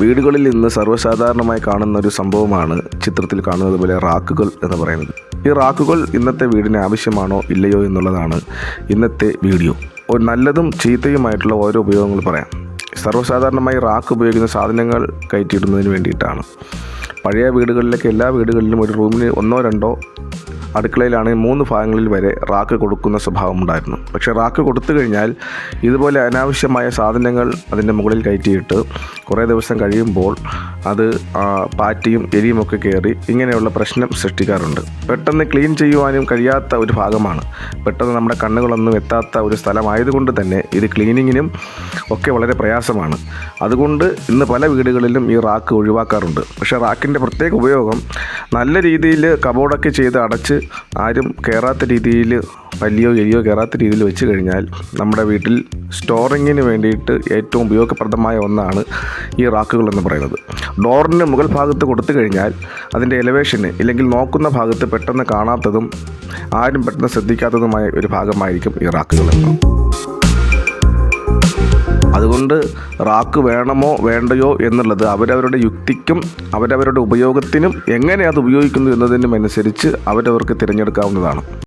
വീടുകളിൽ ഇന്ന് സർവസാധാരണമായി കാണുന്ന ഒരു സംഭവമാണ് ചിത്രത്തിൽ കാണുന്നത് പോലെ റാക്കുകൾ എന്ന് പറയുന്നത്. ഈ റാക്കുകൾ ഇന്നത്തെ വീടിന് ആവശ്യമാണോ ഇല്ലയോ എന്നുള്ളതാണ് ഇന്നത്തെ വീഡിയോ. ഒരു നല്ലതും ചീത്തയുമായിട്ടുള്ള ഓരോ ഉപയോഗങ്ങൾ പറയാം. സർവസാധാരണമായി റാക്ക് ഉപയോഗിക്കുന്ന സാധനങ്ങൾ കയറ്റിയിടുന്നതിന് വേണ്ടിയിട്ടാണ്. പഴയ വീടുകളിലൊക്കെ എല്ലാ വീടുകളിലും ഒരു റൂമിന് ഒന്നോ രണ്ടോ അടുക്കളയിലാണെങ്കിൽ മൂന്ന് ഭാഗങ്ങളിൽ വരെ റാക്ക് കൊടുക്കുന്ന സ്വഭാവമുണ്ടായിരുന്നു പക്ഷേ റാക്ക് കൊടുത്തു കഴിഞ്ഞാൽ ഇതുപോലെ അനാവശ്യമായ സാധനങ്ങൾ അതിന്റെ മുകളിൽ കയറ്റിയിട്ട് കുറേ ദിവസം കഴിയുമ്പോൾ അത് പാറ്റിയും എരിയുമൊക്കെ കയറി ഇങ്ങനെയുള്ള പ്രശ്നം സൃഷ്ടിക്കാറുണ്ട്. പെട്ടെന്ന് ക്ലീൻ ചെയ്യുവാനും കഴിയാത്ത ഒരു ഭാഗമാണ്. പെട്ടെന്ന് നമ്മുടെ കണ്ണുകളൊന്നും എത്താത്ത ഒരു സ്ഥലമായതുകൊണ്ട് തന്നെ ഇത് ക്ലീനിങ്ങിനും ഒക്കെ വളരെ പ്രയാസമാണ്. അതുകൊണ്ട് ഇന്ന് പല വീടുകളിലും ഈ റാക്ക് ഒഴിവാക്കാറുണ്ട്. പക്ഷേ റാക്കിന്റെ പ്രത്യേക ഉപയോഗം നല്ല രീതിയിൽ കബോർഡൊക്കെ ചെയ്ത് അടച്ച് ആരും കയറാത്ത രീതിയിൽ പല്ലിയോ എലിയോ കയറാത്ത രീതിയിൽ വെച്ച് കഴിഞ്ഞാൽ നമ്മുടെ വീട്ടിൽ സ്റ്റോറിങ്ങിന് വേണ്ടിയിട്ട് ഏറ്റവും ഉപയോഗപ്രദമായ ഒന്നാണ് ഈ റാക്കുകൾ എന്ന് പറയുന്നത്. ഡോറിന് മുകൾ ഭാഗത്ത് കൊടുത്തു കഴിഞ്ഞാൽ അതിന്റെ എലവേഷന് ഇല്ലെങ്കിൽ നോക്കുന്ന ഭാഗത്ത് പെട്ടെന്ന് കാണാത്തതും ആരും പെട്ടെന്ന് ശ്രദ്ധിക്കാത്തതുമായ ഒരു ഭാഗമായിരിക്കും ഈ റാക്കുകൾ. അതുകൊണ്ട് റാക്ക് വേണമോ വേണ്ടയോ എന്നുള്ളത് അവരവരുടെ യുക്തിക്കും അവരവരുടെ ഉപയോഗത്തിനും എങ്ങനെ അത് ഉപയോഗിക്കുന്നു എന്നതിനും അനുസരിച്ച് അവരവർക്ക് തിരഞ്ഞെടുക്കാവുന്നതാണ്.